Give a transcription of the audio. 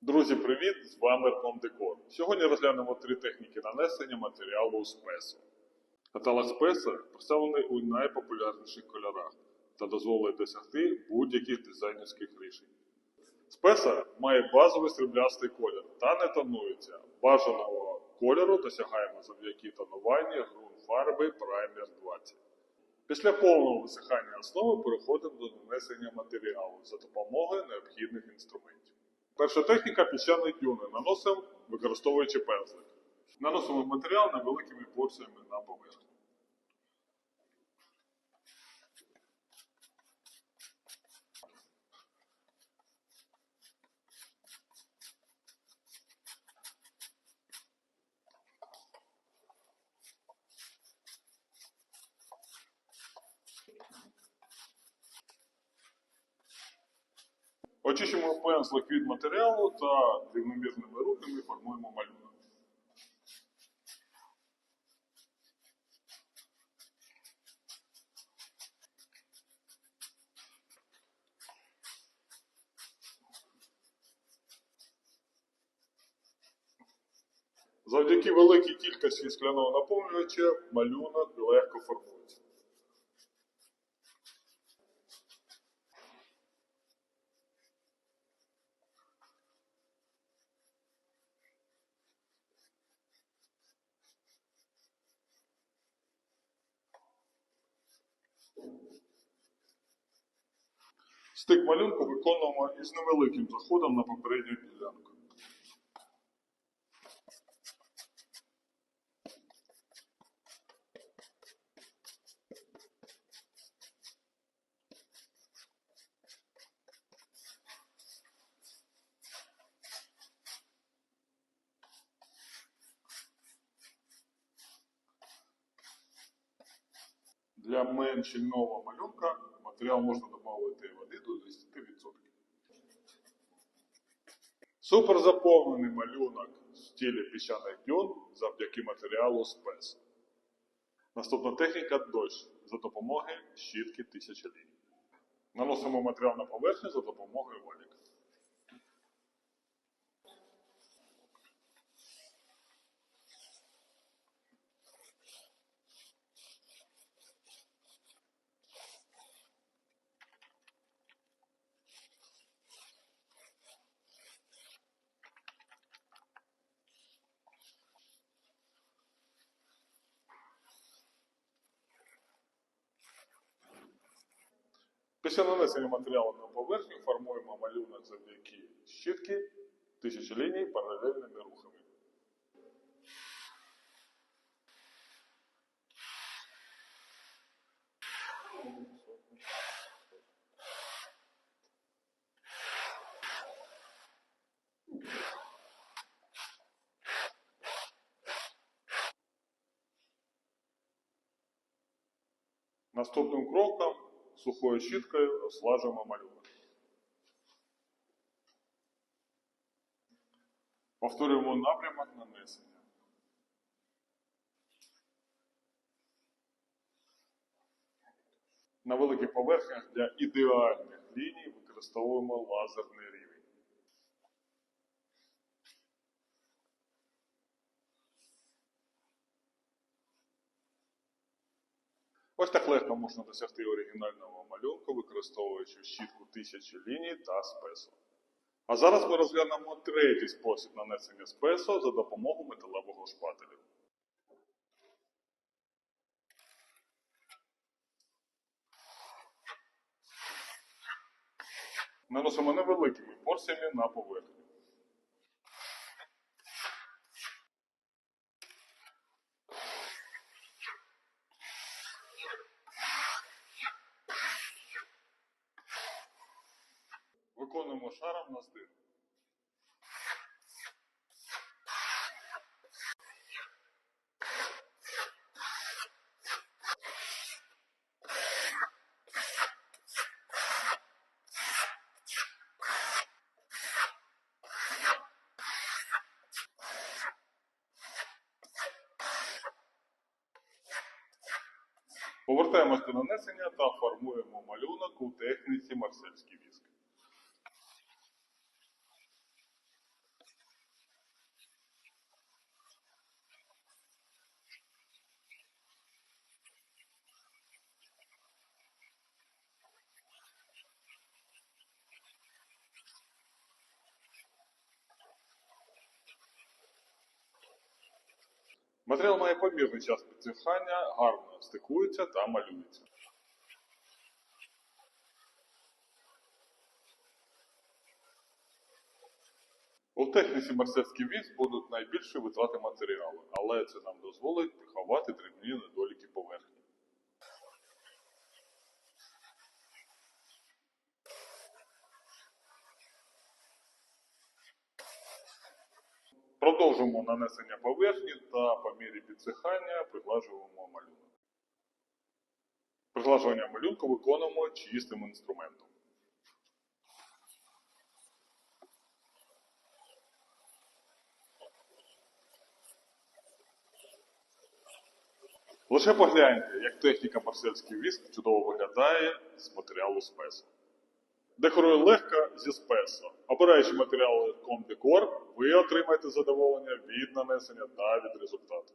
Друзі, привіт! З вами Артем Декор. Сьогодні розглянемо три техніки нанесення матеріалу спесо. Каталог спесо представлений у найпопулярніших кольорах та дозволить досягти будь-яких дизайнерських рішень. Спеса має базовий сріблястий колір та не тонується. Бажаного кольору досягаємо завдяки тонуванню ґрунт фарби Primer 20. Після повного висихання основи переходимо до нанесення матеріалу за допомогою необхідних інструментів. Перша техніка піщаної дюни наносимо, використовуючи пензлик. Наносимо матеріал невеликими порціями на поверхню. Очищуємо пензлик від матеріалу та рівномірними рухами формуємо малюнок. Завдяки великій кількості скляного наповнювача малюнок легко формується. Стик малюнку виконуємо із невеликим заходом на попередню ділянку. Для менш щільного малюнка матеріал можна додати Супер заповнений малюнок в стілі піщаних дюн завдяки матеріалу спес. Наступна техніка дощ за допомогою щітки тисячоліть. Наносимо матеріал на поверхню за допомогою валіка. Після нанесення матеріалу на поверхню формуємо малюнок завдяки щітки тисячі ліній паралельними рухами. Наступним кроком сухою щіткою слажимо малюнок. Повторюємо напрямок нанесення. На великих поверхнях для ідеальних ліній використовуємо лазерний рівень. Ось так легко можна досягти оригінального малюнку, використовуючи щітку тисячі ліній та спесо. А зараз ми розглянемо третій спосіб нанесення спесо за допомогою металевого шпателю. Наносимо невеликими порціями на поверхню. Виконуємо шаром на здир. Повертаємось до нанесення та формуємо малюнок у техніці марсельський віск. Матеріал має помірний час підсихання, гарно стикується та малюється. У техніці мерседський віз будуть найбільші витрати матеріалу, але це нам дозволить приховати дрібні недоліки поверхні. Продовжуємо нанесення поверхні та по мірі підсихання приглажуємо малюнок. Приглажування малюнку виконуємо чистим інструментом. Лише погляньте, як техніка марсельський віск чудово виглядає з матеріалу спесу. Декорує легко зі спесо. Обираючи матеріали Comdecor, ви отримаєте задоволення від нанесення та від результату.